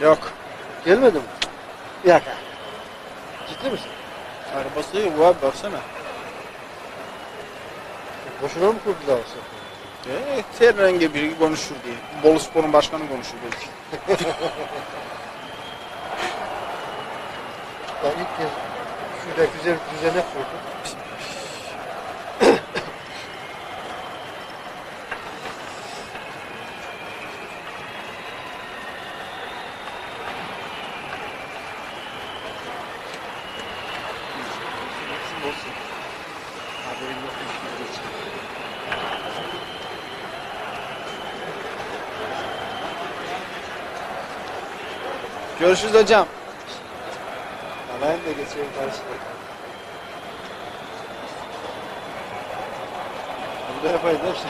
Yok. Gelmedi mi? Bir dakika. Ciddi misin? Arabası yok abi baksana. Boşuna mı kurdular yoksa? Ee, her rengi biri konuşur diye. Bolu Spor'un başkanı konuşur belki. Ben ilk kez şurada güzel bir düzene kurdum. Görüşürüz hocam. Ben de geçeyim karşıya. Burada yapayım değil mi?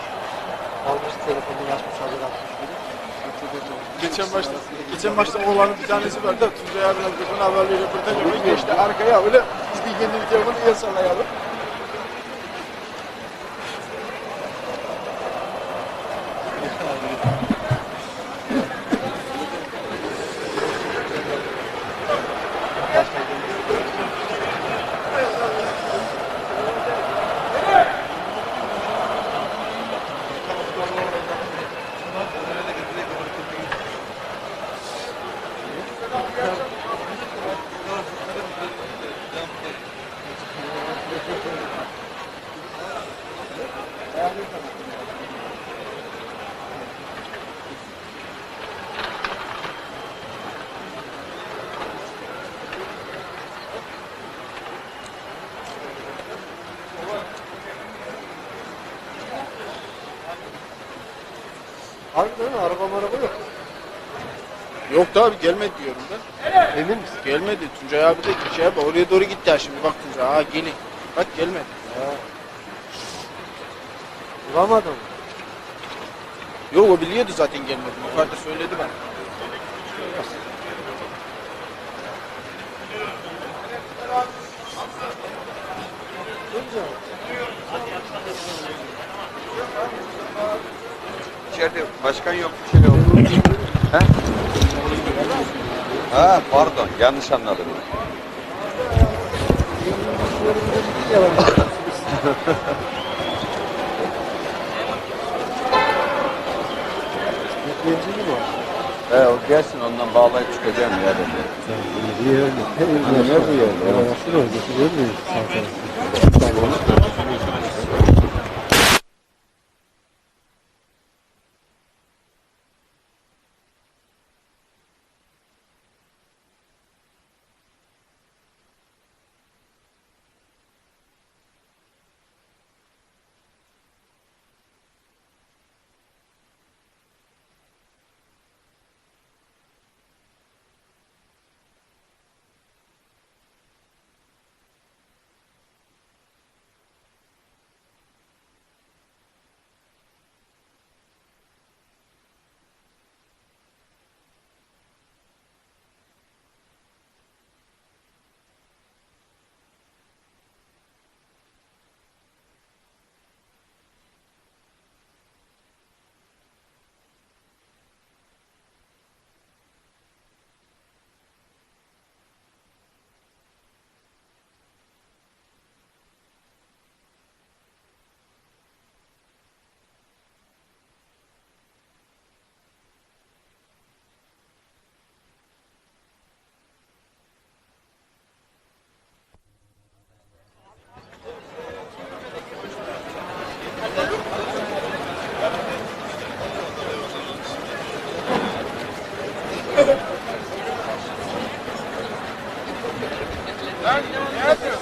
Almış telefonunu açmış hazır atmış biri. Geçen başta, geçen başta oğlanın bir tanesi vardı. Tuncay abinin telefonu haberleri röportaj yapıyor. Geçti arkaya öyle biz de kendini telefonu el sallayalım. Harbiden mi? araba maraba yok. Yok da abi gelmedi diyorum ben. Emin misin? Gelmedi. Tuncay abi de şey yapma. Oraya doğru gitti ha şimdi. Bak Tuncay. Aa gelin. Bak gelmedi. Ya. Bulamadım. Yok o biliyordu zaten gelmedi. Yukarıda söyledi bana. Tunca. İçeride başkan yok bir şey yok. He? Ha pardon yanlış anladım. He o gelsin ondan bağlayıp çıkacağım ya dedi. Hani ne bu yer? Nasıl olacak? Görmüyor musun? Başkan nasılsın? Certo?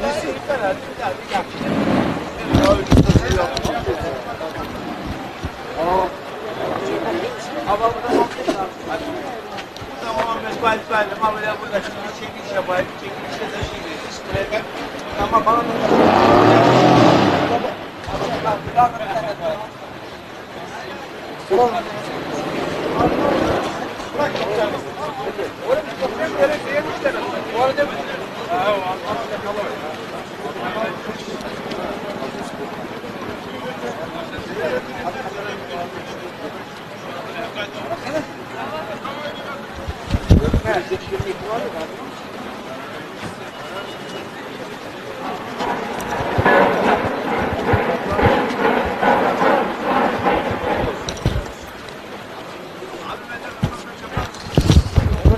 İyisin. Tamam meşgul etmeyelim ama böyle burada şimdi çekiliş yapayım, çekilişe taşıyayım. Tamam bana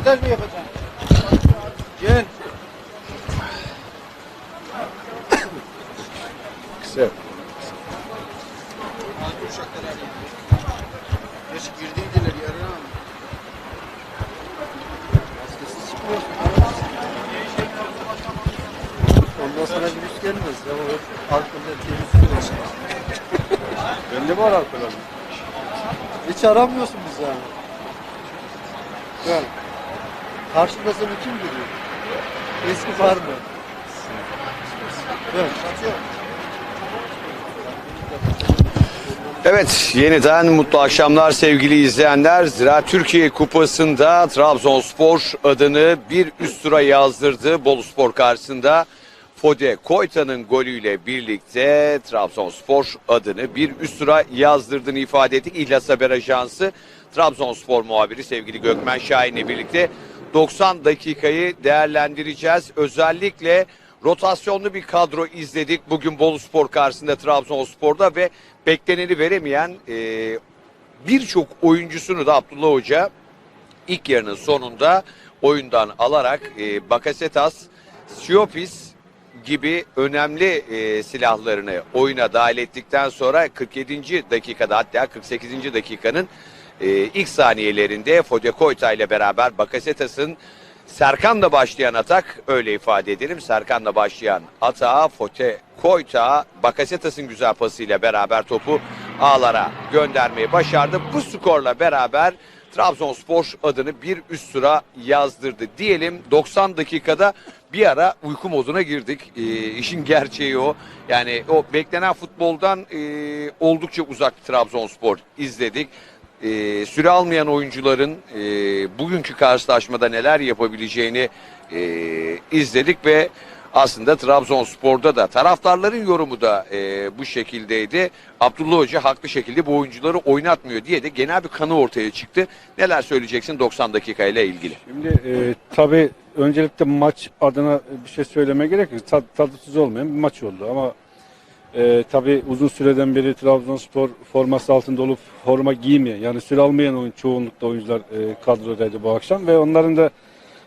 Röportaj mı yapacaksın? Gel. Kısa. Geç girdiydiler yarın ama. Maskesiz çıkmıyorsun. Ondan sonra virüs gelmez. Ya o alkolde temiz su Bende var arkadaşlar. Hiç aramıyorsun bizi yani. Gel. Karşında seni kim duruyor? Eski var mı? Gel. Evet, yeniden mutlu akşamlar sevgili izleyenler. Zira Türkiye Kupası'nda Trabzonspor adını bir üst tura yazdırdı. Boluspor karşısında Fode Koyta'nın golüyle birlikte Trabzonspor adını bir üst tura yazdırdığını ifade ettik. İhlas Haber Ajansı Trabzonspor muhabiri sevgili Gökmen Şahin'le birlikte 90 dakikayı değerlendireceğiz. Özellikle rotasyonlu bir kadro izledik bugün Boluspor karşısında Trabzonspor'da ve bekleneni veremeyen e, birçok oyuncusunu da Abdullah Hoca ilk yarının sonunda oyundan alarak e, Bakasetas, Siopis gibi önemli e, silahlarını oyuna dahil ettikten sonra 47. dakikada hatta 48. dakikanın e, ilk saniyelerinde Fode Koyta ile beraber Bakasetas'ın Serkan'la başlayan atak öyle ifade edelim. Serkan'la başlayan atağa Fote Koyta Bakasetas'ın güzel pasıyla beraber topu ağlara göndermeyi başardı. Bu skorla beraber Trabzonspor adını bir üst sıra yazdırdı. Diyelim 90 dakikada bir ara uyku moduna girdik. Ee, işin gerçeği o. Yani o beklenen futboldan e, oldukça uzak Trabzonspor izledik. Ee, süre almayan oyuncuların e, bugünkü karşılaşmada neler yapabileceğini e, izledik ve aslında Trabzonspor'da da taraftarların yorumu da e, bu şekildeydi. Abdullah Hoca haklı şekilde bu oyuncuları oynatmıyor diye de genel bir kanı ortaya çıktı. Neler söyleyeceksin 90 dakika ile ilgili? Şimdi e, tabii öncelikle maç adına bir şey söylemeye gerek yok. Tad, tadı olmayan bir maç oldu ama e, tabii uzun süreden beri Trabzonspor forması altında olup forma giymeyen yani süre almayan oyun, çoğunlukla oyuncular e, kadrodaydı bu akşam ve onların da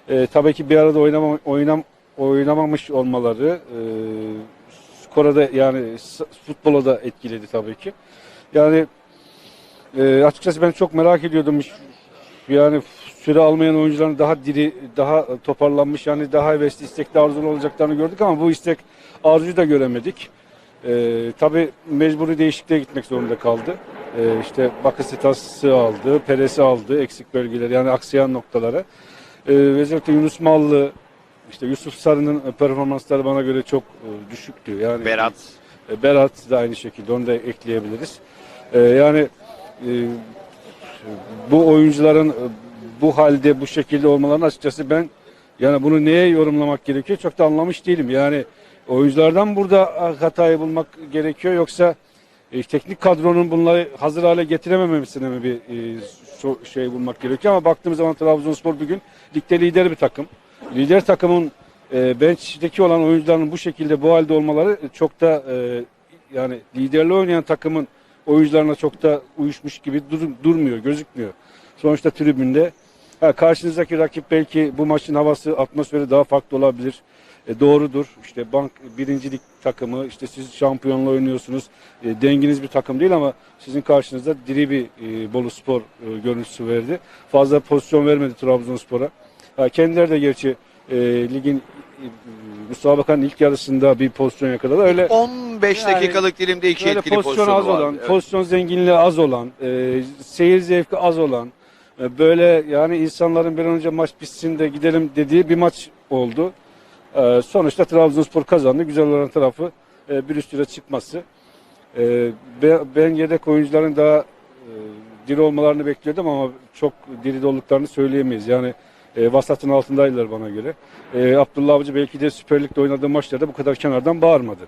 e, tabii ki bir arada oynama, oynam, oynamamış olmaları e, skora da yani futbola da etkiledi tabii ki. Yani e, açıkçası ben çok merak ediyordum yani süre almayan oyuncuların daha diri, daha toparlanmış yani daha hevesli, istekli, arzulu olacaklarını gördük ama bu istek arzuyu da göremedik. Ee, tabii mecburi değişikliğe gitmek zorunda kaldı. Ee, işte Bakasitas'ı aldı, Peres'i aldı, eksik bölgeleri yani aksayan noktalara. Ee, özellikle Yunus Mallı, işte Yusuf Sarı'nın performansları bana göre çok e, düşüktü. Yani Berat. e, Berat da aynı şekilde onu da ekleyebiliriz. E, yani e, bu oyuncuların e, bu halde bu şekilde olmalarını açıkçası ben yani bunu neye yorumlamak gerekiyor çok da anlamış değilim. Yani oyunculardan burada hatayı bulmak gerekiyor yoksa e, teknik kadronun bunları hazır hale getirememesine mi bir e, so- şey bulmak gerekiyor ama baktığımız zaman Trabzonspor bugün ligde lider bir takım. Lider takımın e, bench'teki olan oyuncuların bu şekilde bu halde olmaları çok da e, yani liderli oynayan takımın oyuncularına çok da uyuşmuş gibi dur- durmuyor, gözükmüyor. Sonuçta tribünde ha, karşınızdaki rakip belki bu maçın havası, atmosferi daha farklı olabilir. E, doğrudur. İşte bank birincilik takımı, işte siz şampiyonla oynuyorsunuz. E, denginiz bir takım değil ama sizin karşınızda diri bir e, Bolu Spor e, görüntüsü verdi. Fazla pozisyon vermedi Trabzonspor'a. Kendileri de gerçi e, ligin e, müsabakanın ilk yarısında bir pozisyon yakaladı. Öyle 15 Yani dakikalık dilimde iki etkili pozisyon az olan, Evet. pozisyon zenginliği az olan, e, seyir zevki az olan, e, böyle yani insanların bir an önce maç bitsin de gidelim dediği bir maç oldu. E, sonuçta Trabzonspor kazandı. Güzel olan tarafı e, bir üst tura çıkması. E, be- ben yedek oyuncuların daha e, diri olmalarını bekliyordum ama çok diri olduklarını söyleyemeyiz. Yani e, vasatın altındaydılar bana göre. E, Abdullah Avcı belki de Süper Lig'de oynadığı maçlarda bu kadar kenardan bağırmadı.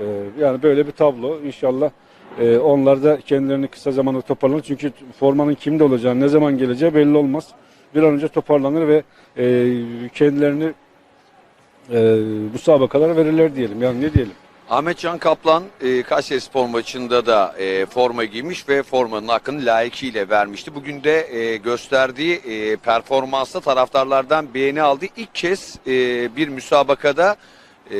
Ee, yani böyle bir tablo. İnşallah e, onlar da kendilerini kısa zamanda toparlanır. Çünkü formanın kimde olacağı, ne zaman geleceği belli olmaz. Bir an önce toparlanır ve e, kendilerini e, bu sabakalara verirler diyelim. Yani ne diyelim? Ahmet Can Kaplan e, Kayseri Spor maçında da e, forma giymiş ve formanın hakkını layıkıyla vermişti. Bugün de e, gösterdiği e, performansla taraftarlardan beğeni aldı. İlk kez e, bir müsabakada e,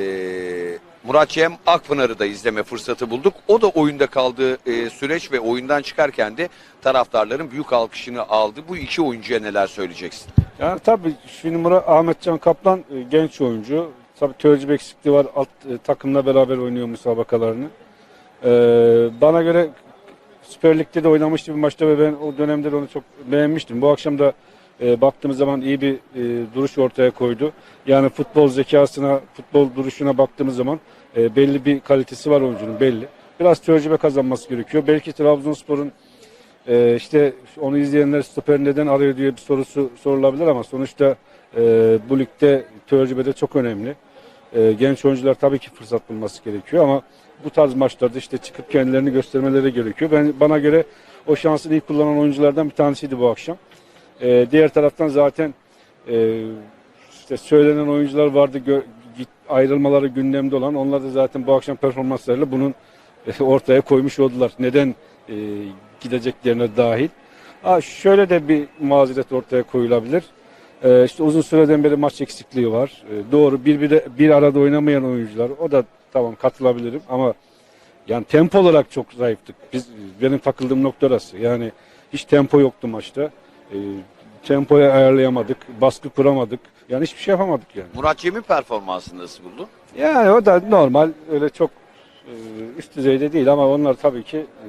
Murat Cem Akpınar'ı da izleme fırsatı bulduk. O da oyunda kaldığı e, süreç ve oyundan çıkarken de taraftarların büyük alkışını aldı. Bu iki oyuncuya neler söyleyeceksin? Yani tabii şimdi Murat Ahmetcan Kaplan e, genç oyuncu. Tabii tecrübe eksikliği var. Alt e, takımla beraber oynuyor müsabakalarını. Ee, bana göre Süper Lig'de de oynamıştı bir maçta ve ben o dönemde de onu çok beğenmiştim. Bu akşam da e, baktığımız zaman iyi bir e, duruş ortaya koydu. Yani futbol zekasına, futbol duruşuna baktığımız zaman e, belli bir kalitesi var oyuncunun belli. Biraz tecrübe kazanması gerekiyor. Belki Trabzonspor'un e, işte onu izleyenler stoper neden arıyor diye bir sorusu sorulabilir ama sonuçta e, bu ligde tecrübe de çok önemli. E, genç oyuncular tabii ki fırsat bulması gerekiyor ama bu tarz maçlarda işte çıkıp kendilerini göstermeleri gerekiyor. Ben bana göre o şansını iyi kullanan oyunculardan bir tanesiydi bu akşam. E, diğer taraftan zaten e, işte söylenen oyuncular vardı gö- ayrılmaları gündemde olan onlar da zaten bu akşam performanslarıyla bunun e, ortaya koymuş oldular. Neden e, gideceklerine dahil. Ha, şöyle de bir mazeret ortaya koyulabilir. E, işte uzun süreden beri maç eksikliği var. E, doğru bir, bir, bir arada oynamayan oyuncular o da tamam katılabilirim ama yani tempo olarak çok zayıftık. Biz benim takıldığım nokta orası. Yani hiç tempo yoktu maçta. E, tempoyu ayarlayamadık, baskı kuramadık. Yani hiçbir şey yapamadık yani. Murat Cem'in performansını nasıl buldun? Yani o da normal öyle çok e, üst düzeyde değil ama onlar tabii ki e,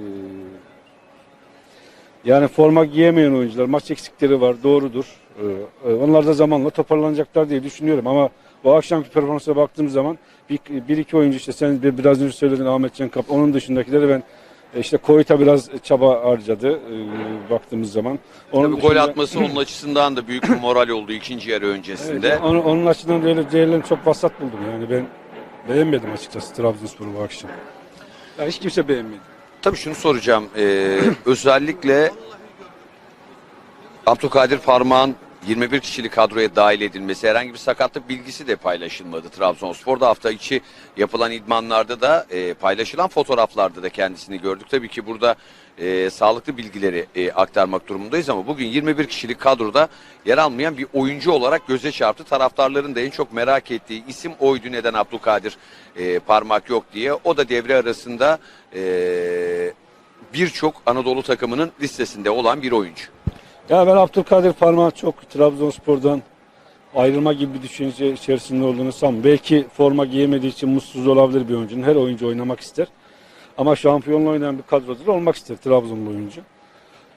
yani forma giyemeyen oyuncular maç eksikleri var doğrudur. E, e, onlar da zamanla toparlanacaklar diye düşünüyorum ama bu akşamki performansa baktığım zaman bir, bir iki oyuncu işte sen bir- biraz önce söyledin Ahmet Can Kap onun dışındakileri ben e, işte Koyta biraz çaba harcadı e, baktığımız zaman. Onun Tabii gol dışında- atması onun açısından da büyük bir moral oldu ikinci yarı öncesinde. Evet, onun, onun açısından böyle değerlerini çok vasat buldum yani ben beğenmedim açıkçası Trabzonspor'u bu akşam. Ya hiç kimse beğenmedi. Tabii şunu soracağım. Ee, özellikle Abdülkadir Parmağan 21 kişilik kadroya dahil edilmesi herhangi bir sakatlık bilgisi de paylaşılmadı Trabzonspor'da. Hafta içi yapılan idmanlarda da e, paylaşılan fotoğraflarda da kendisini gördük. Tabii ki burada e, sağlıklı bilgileri e, aktarmak durumundayız ama bugün 21 kişilik kadroda yer almayan bir oyuncu olarak göze çarptı. Taraftarların da en çok merak ettiği isim oydu. Neden Abdülkadir e, Parmak yok diye. O da devre arasında e, birçok Anadolu takımının listesinde olan bir oyuncu. Ya ben Abdülkadir Parmağı çok Trabzonspor'dan ayrılma gibi bir düşünce içerisinde olduğunu sanmıyorum. Belki forma giyemediği için mutsuz olabilir bir oyuncunun. Her oyuncu oynamak ister. Ama şampiyonla oynayan bir kadroda da olmak ister Trabzonlu oyuncu.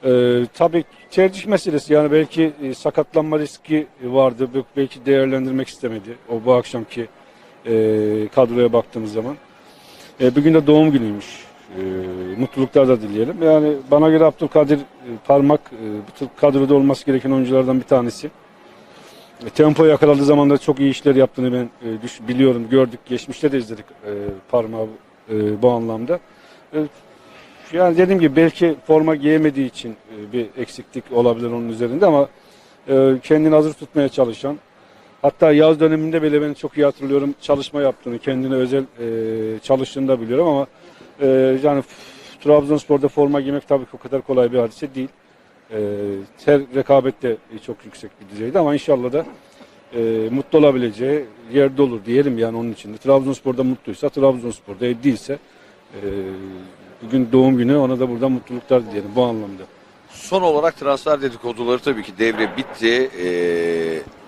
Ee, tabii tercih meselesi yani belki e, sakatlanma riski vardı. Bel- Belki değerlendirmek istemedi. O bu akşamki e, kadroya baktığımız zaman. E, bugün de doğum günüymüş. E, mutluluklar da dileyelim. Yani bana göre Abdülkadir e, Parmak e, kadroda olması gereken oyunculardan bir tanesi. E, tempo yakaladığı zaman da çok iyi işler yaptığını ben e, düş- biliyorum, gördük. Geçmişte de izledik e, Parmağı e, bu anlamda. E, yani dediğim gibi belki forma giyemediği için e, bir eksiklik olabilir onun üzerinde ama e, kendini hazır tutmaya çalışan hatta yaz döneminde bile ben çok iyi hatırlıyorum çalışma yaptığını, kendine özel e, çalıştığını da biliyorum ama e, yani Trabzonspor'da forma giymek tabii ki o kadar kolay bir hadise değil. E, her rekabet de çok yüksek bir düzeyde ama inşallah da e, mutlu olabileceği yerde olur diyelim yani onun için. de. Trabzonspor'da mutluysa, Trabzonspor'da değilse e, bugün doğum günü ona da buradan mutluluklar dileyelim bu anlamda. Son olarak transfer dedikoduları tabii ki devre bitti Ee,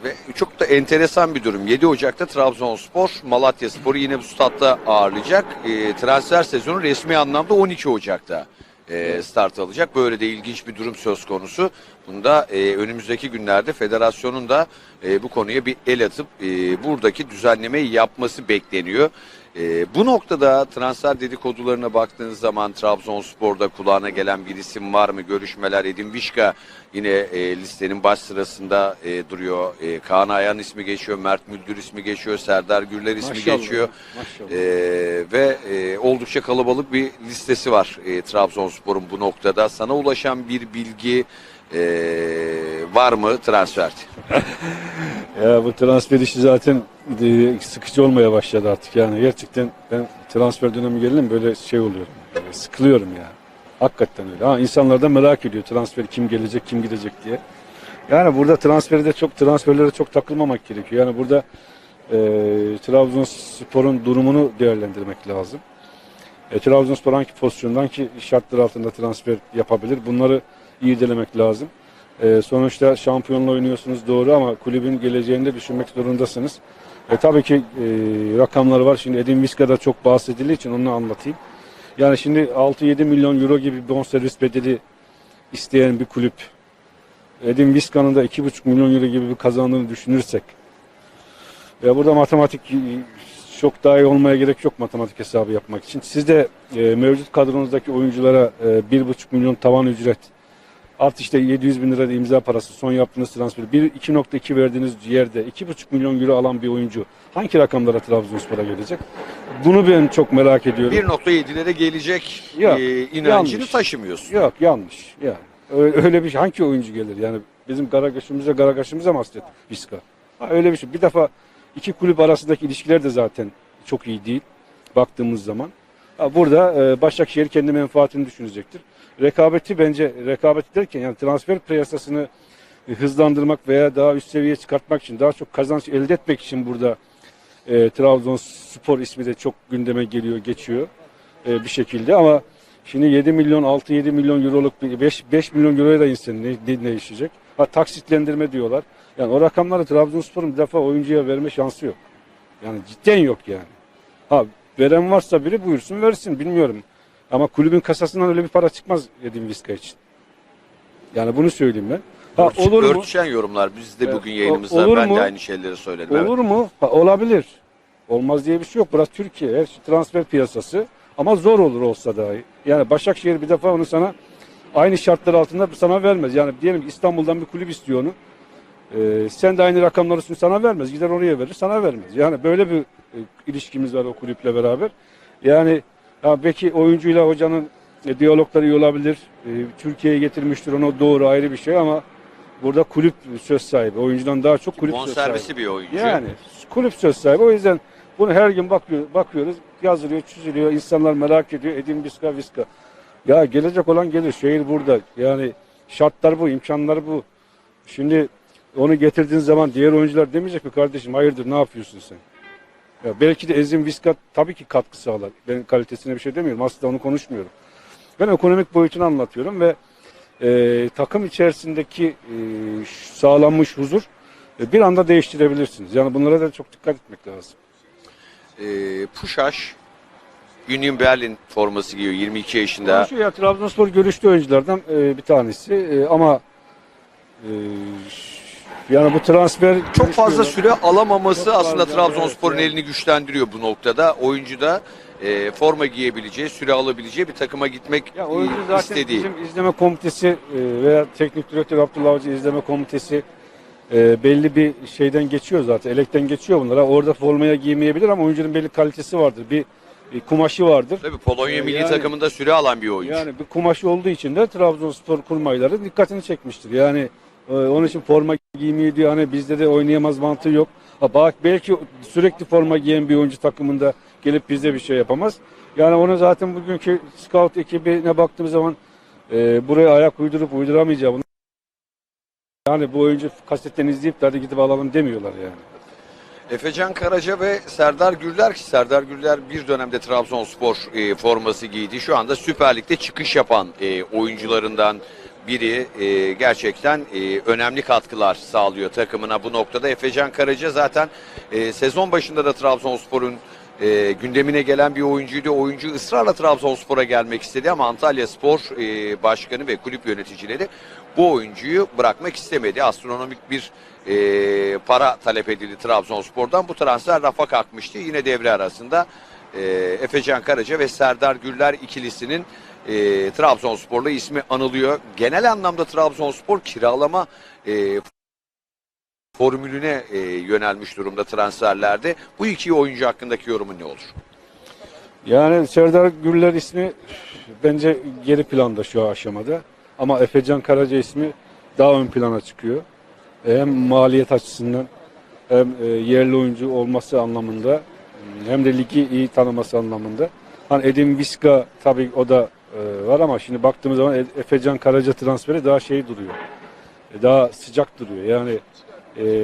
ve çok da enteresan bir durum. 7 Ocak'ta Trabzonspor Malatya Spor'u yine bu statta ağırlayacak. Ee, transfer sezonu resmi anlamda 12 Ocak'ta e, start alacak. Böyle de ilginç bir durum söz konusu. Bunda e, önümüzdeki günlerde federasyonun da e, bu konuya bir el atıp e, buradaki düzenlemeyi yapması bekleniyor. E, bu noktada transfer dedikodularına baktığınız zaman Trabzonspor'da kulağına gelen bir isim var mı? Görüşmeler Edin Vişka yine e, listenin baş sırasında e, duruyor. E, Kaan Ayhan ismi geçiyor, Mert Müldür ismi geçiyor, Serdar Gürler ismi Maşallah, geçiyor. maşallah. E, ve e, oldukça kalabalık bir listesi var e, Trabzonspor'un bu noktada. Sana ulaşan bir bilgi e, var mı transfer? Ya bu transfer işi zaten e, sıkıcı olmaya başladı artık yani gerçekten ben transfer dönemi geldim böyle şey oluyorum böyle sıkılıyorum ya. Hakikaten öyle. Ha, insanlar da merak ediyor transfer kim gelecek kim gidecek diye. Yani burada transferi de çok transferlere çok takılmamak gerekiyor. Yani burada e, Trabzonspor'un durumunu değerlendirmek lazım. E, Trabzonspor hangi pozisyondan hangi şartlar altında transfer yapabilir bunları iyi denemek lazım. E, sonuçta şampiyonla oynuyorsunuz doğru ama kulübün geleceğini de düşünmek zorundasınız. E, tabii ki e, rakamlar var. Şimdi Edin Vizca'da çok bahsedildiği için onu anlatayım. Yani şimdi 6-7 milyon euro gibi bonservis bedeli isteyen bir kulüp Edin Vizca'nın da 2,5 milyon euro gibi bir kazandığını düşünürsek ve burada matematik e, çok daha iyi olmaya gerek yok matematik hesabı yapmak için. Siz de e, mevcut kadronuzdaki oyunculara e, 1,5 milyon tavan ücret Artı işte 700 bin lira imza parası son yaptığınız transfer. Bir 2.2 verdiğiniz yerde 2.5 milyon euro alan bir oyuncu hangi rakamlara Trabzonspor'a gelecek? Bunu ben çok merak ediyorum. 1.7'lere gelecek Yok, e, inancını yanlış. taşımıyorsun. Yok yanlış. Yani öyle, öyle bir şey hangi oyuncu gelir? Yani bizim Garagaş'ımıza Garagaş'ımıza mı hasret Viska? Ha, öyle bir şey. Bir defa iki kulüp arasındaki ilişkiler de zaten çok iyi değil baktığımız zaman. Ha, burada e, Başakşehir kendi menfaatini düşünecektir. Rekabeti bence rekabet derken yani transfer piyasasını e, hızlandırmak veya daha üst seviyeye çıkartmak için daha çok kazanç elde etmek için burada e, Trabzonspor ismi de çok gündeme geliyor, geçiyor e, bir şekilde ama şimdi 7 milyon 6-7 milyon euroluk bir 5, 5 milyon euroya da insan ne, ne değişecek? Ha taksitlendirme diyorlar. Yani o rakamları Trabzonspor'un bir defa oyuncuya verme şansı yok. Yani cidden yok yani. Ha veren varsa biri buyursun versin bilmiyorum. Ama kulübün kasasından öyle bir para çıkmaz Edin Vizca için. Yani bunu söyleyeyim ben. Ha, Örtüş- olur mu? Örtüşen yorumlar. Biz de bugün yayınımızda olur ben mu? de aynı şeyleri söyledim. evet. Olur mu? Ha, olabilir. Olmaz diye bir şey yok. Burası Türkiye. Her şey transfer piyasası. Ama zor olur olsa dahi. Yani Başakşehir bir defa onu sana aynı şartlar altında sana vermez. Yani diyelim ki İstanbul'dan bir kulüp istiyor onu. Ee, sen de aynı rakamları sun sana vermez. Gider oraya verir sana vermez. Yani böyle bir e, ilişkimiz var o kulüple beraber. Yani ya belki oyuncuyla hocanın e, diyalogları iyi olabilir. E, Türkiye'ye getirmiştir onu doğru ayrı bir şey ama burada kulüp söz sahibi. Oyuncudan daha çok kulüp söz sahibi. Bonservisi bir oyuncu. Yani kulüp söz sahibi. O yüzden bunu her gün bakıyor, bakıyoruz. Yazılıyor, çiziliyor. İnsanlar merak ediyor. Edin Viska Viska. Ya gelecek olan gelir. Şehir burada. Yani şartlar bu, imkanlar bu. Şimdi onu getirdiğin zaman diğer oyuncular demeyecek mi kardeşim hayırdır ne yapıyorsun sen? Ya belki de Ezin Viska tabii ki katkı sağlar. Ben kalitesine bir şey demiyorum. Aslında onu konuşmuyorum. Ben ekonomik boyutunu anlatıyorum ve e, takım içerisindeki e, sağlanmış huzur e, bir anda değiştirebilirsiniz. Yani bunlara da çok dikkat etmek lazım. Ee, Puşaş Union Berlin forması giyiyor 22 yaşında. Konuşuyor ya Trabzonspor görüştü oyunculardan e, bir tanesi E, ama e, yani bu transfer Çok fazla süre alamaması Çok aslında Trabzonspor'un evet, elini güçlendiriyor bu noktada. Oyuncu da e, forma giyebileceği, süre alabileceği bir takıma gitmek Ya oyuncu e, zaten istediği. bizim izleme komitesi e, veya teknik direktör Abdullah Avcı izleme komitesi e, belli bir şeyden geçiyor zaten. Elekten geçiyor bunlara. Orada formaya giymeyebilir ama oyuncunun belli kalitesi vardır. Bir, bir kumaşı vardır. Tabii Polonya E, milli yani- takımında süre alan bir oyuncu. Yani bir kumaşı olduğu için de Trabzonspor kurmayları dikkatini çekmiştir. Yani onun için forma giymiyor diyor. Hani bizde de oynayamaz mantığı yok. Bak belki sürekli forma giyen bir oyuncu takımında gelip bizde bir şey yapamaz. Yani onu zaten bugünkü scout ekibine baktığım zaman e, buraya ayak uydurup uyduramayacağım. Yani bu oyuncu kasetten izleyip de hadi gidip alalım demiyorlar yani. Efecan Karaca ve Serdar Gürler ki Serdar Gürler bir dönemde Trabzonspor e, forması giydi. Şu anda Süper Lig'de çıkış yapan e, oyuncularından biri e, gerçekten e, önemli katkılar sağlıyor takımına bu noktada. Efecan Karaca zaten e, sezon başında da Trabzonspor'un e, gündemine gelen bir oyuncuydu. Oyuncu ısrarla Trabzonspor'a gelmek istedi ama Antalya Spor e, Başkanı ve kulüp yöneticileri bu oyuncuyu bırakmak istemedi. Astronomik bir e, para talep edildi Trabzonspor'dan. Bu transfer rafa kalkmıştı. Yine devre arasında e, Efecan Karaca ve Serdar Güller ikilisinin e, Trabzonspor'la ismi anılıyor. Genel anlamda Trabzonspor kiralama e, formülüne e, yönelmiş durumda transferlerde. Bu iki oyuncu hakkındaki yorumun ne olur? Yani Serdar Güller ismi bence geri planda şu aşamada. Ama Efecan Karaca ismi daha ön plana çıkıyor. Hem maliyet açısından hem e, yerli oyuncu olması anlamında hem de ligi iyi tanıması anlamında. Hani Edin Viska tabii o da e, var ama şimdi baktığımız zaman E- Efecan Karaca transferi daha şey duruyor. E, Daha sıcak duruyor. Yani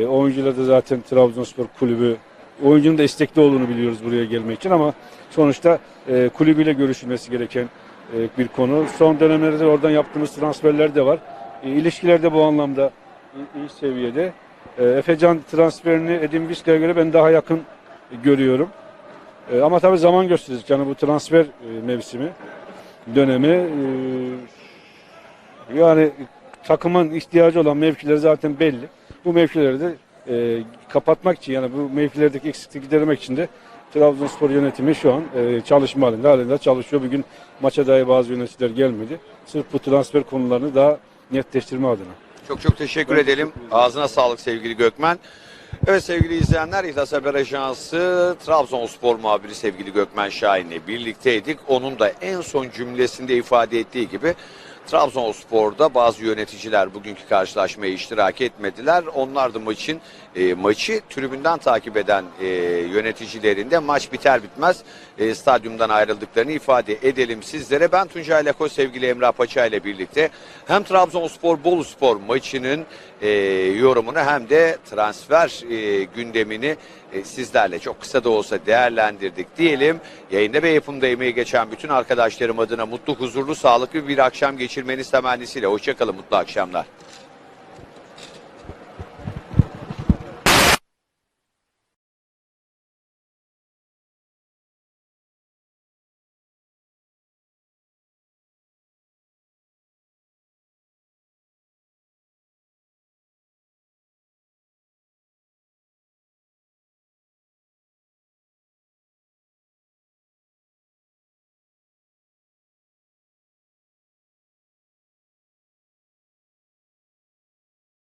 oyuncular da zaten Trabzonspor kulübü oyuncunun da istekli olduğunu biliyoruz buraya gelmek için ama sonuçta e, kulübüyle görüşülmesi gereken bir konu. Son dönemlerde oradan yaptığımız transferler de var. E, ilişkiler de bu anlamda iyi, seviyede. Efecan transferini Edin Vizca'ya göre ben daha yakın görüyorum. Ama tabii zaman gösterecek. Yani bu transfer mevsimi dönemi e, yani takımın ihtiyacı olan mevkiler zaten belli. Bu mevkileri de e, kapatmak için yani bu mevkilerdeki eksikliği gidermek için de Trabzonspor yönetimi şu an e, çalışma halinde, halinde çalışıyor. Bugün maça dair bazı yöneticiler gelmedi. Sırf bu transfer konularını daha netleştirme adına. Çok çok teşekkür edelim. Ağzına sağlık sevgili Gökmen. Evet sevgili izleyenler İhlas Haber Ajansı Trabzonspor muhabiri sevgili Gökmen Şahin'le birlikteydik. Onun da en son cümlesinde ifade ettiği gibi Trabzonspor'da bazı yöneticiler bugünkü karşılaşmaya iştirak etmediler. Onlar da maçın e, maçı tribünden takip eden e, yöneticilerin de maç biter bitmez e, stadyumdan ayrıldıklarını ifade edelim sizlere. Ben Tuncay Lako sevgili Emrah Paça ile birlikte hem Trabzonspor Boluspor maçının e, yorumunu hem de transfer e, gündemini e, sizlerle çok kısa da olsa değerlendirdik diyelim. Yayında ve yapımda emeği geçen bütün arkadaşlarım adına mutlu, huzurlu, sağlıklı bir akşam geçirmeniz temennisiyle. Hoşçakalın, mutlu akşamlar.